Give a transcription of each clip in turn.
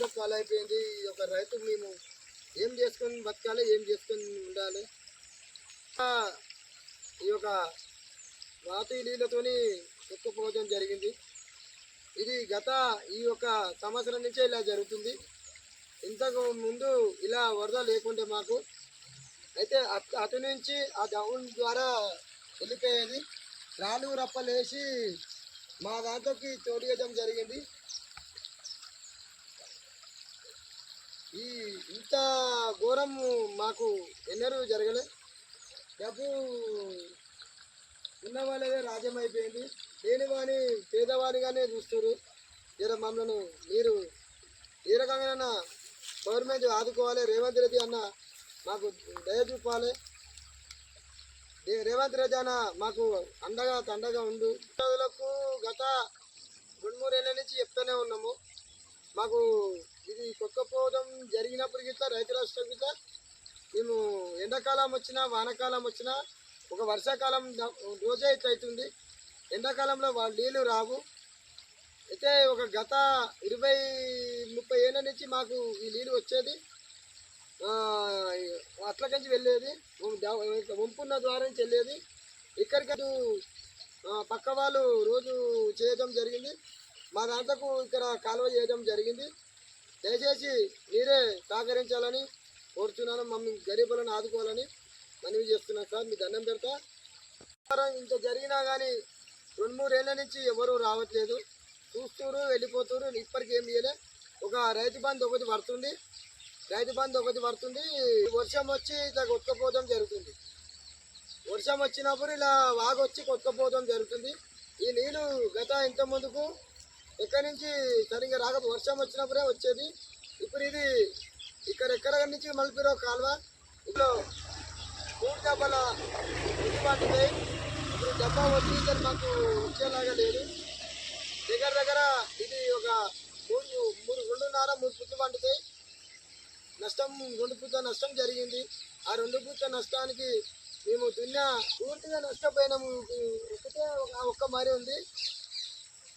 సముద్ర పాలైపోయింది ఈ యొక్క రైతు మేము ఏం చేసుకొని బతకాలి ఏం చేసుకొని ఉండాలి? ఈ యొక్క వాతి నీళ్ళతోని కొట్టుకుపోవడం జరిగింది. ఇది గత ఈ యొక్క సంవత్సరం నుంచే ఇలా జరుగుతుంది. ఇంతకు ముందు ఇలా వరద లేకుంటే మాకు. అయితే అటు నుంచి ఆ డౌన్ ద్వారా వెళ్ళిపోయేది. రాళ్ళు రప్పలేసి మా దాంట్లోకి తోడియడం జరిగింది. ఈ ఇంత ఘోరం మాకు ఎన్నడూ జరగలే. డబ్బు ఉన్న వాళ్ళదే రాజ్యం అయిపోయింది లేని వాని పేదవాడిగానే చూస్తారు జర మమ్మల్ని మీరు ఏ రకంగా గవర్నమెంట్ ఆదుకోవాలి. రేవంత్ రెడ్డి అన్న మాకు దయ చూపాలి. రేవంత్ రెడ్డి అన్న మాకు అండగా తండగా ఉండు. గత రెండు మూడేళ్ళ నుంచి చెప్తూనే ఉన్నాము. మాకు ఇది కొక్కపోవడం జరిగినప్పుడు గిట్లా రైతు రాష్ట్రం గిట్లా మేము ఎండాకాలం వచ్చినా వానాకాలం వచ్చినా ఒక వర్షాకాలం రోజే ఇట్లా అవుతుంది. ఎండాకాలంలో వాళ్ళ నీళ్ళు రావు. అయితే ఒక గత ఇరవై ముప్పై ఏళ్ళ నుంచి మాకు ఈ నీళ్ళు వచ్చేది. అట్ల అట్లకంచి వెళ్ళేది. వంపున్న ద్వారా నుంచి వెళ్ళేది ఇక్కడికి పక్క వాళ్ళు రోజు చేయడం జరిగింది. మా దాంట్లకు ఇక్కడ కాలువ చేయడం జరిగింది. దయచేసి మీరే సహకరించాలని కోరుతున్నాను మమ్మల్ని గరీబులను ఆదుకోవాలని మనవి చేస్తున్నాను సార్. మీ దండం పెడతా. ఇంత జరిగినా కానీ రెండు మూడేళ్ళ నుంచి ఎవరూ రావట్లేదు. చూస్తూరు వెళ్ళిపోతున్నారు. ఇప్పటికి ఏం చేయలే. ఒక రైతు బంధు ఒకటి పడుతుంది. రైతు బంధు ఒకటి పడుతుంది. వర్షం వచ్చి ఇట్లా కొట్టుకపోవడం జరుగుతుంది. వర్షం వచ్చినప్పుడు ఇలా వాగొచ్చి కొట్టుకపోవడం జరుగుతుంది. ఈ నీళ్ళు గత ఇంత ముందుకు ఎక్కడి నుంచి సరిగ్గా రాక వర్షం వచ్చినప్పుడే వచ్చేది. ఇప్పుడు ఇది ఇక్కడ ఎక్కడ నుంచి మలిపిరో కాలువ ఇందులో మూడు దెబ్బల ఉప్పు ఇప్పుడు డబ్బా వచ్చి ఇక్కడ మాకు వచ్చేలాగా లేదు. దగ్గర దగ్గర ఇది ఒక మూడు మూడు రెండున్నర మూడు పుట్లు పండుతాయి. నష్టం రెండు పుట్ల నష్టం జరిగింది. ఆ రెండు పుట్ల నష్టానికి మేము దున్న పూర్తిగా నష్టపోయినాము ఒకటే ఒక- ఒక్క మరి ఉంది.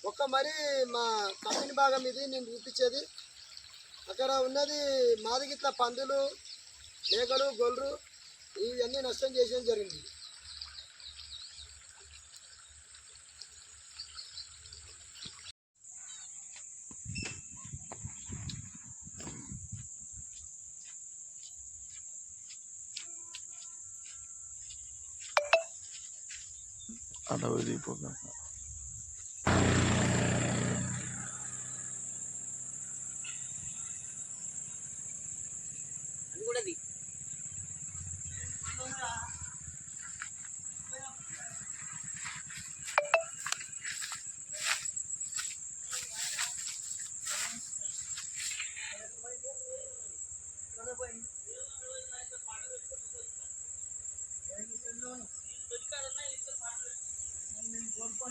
ఒక్క మరి మా కంపెనీ భాగం ఇది నేను చూపించేది. అక్కడ ఉన్నది మాది గిట్ల పందులు మేకలు గొర్రెలు ఇవన్నీ నష్టం చేసేది జరిగింది. అలా వెళ్ళిపోగా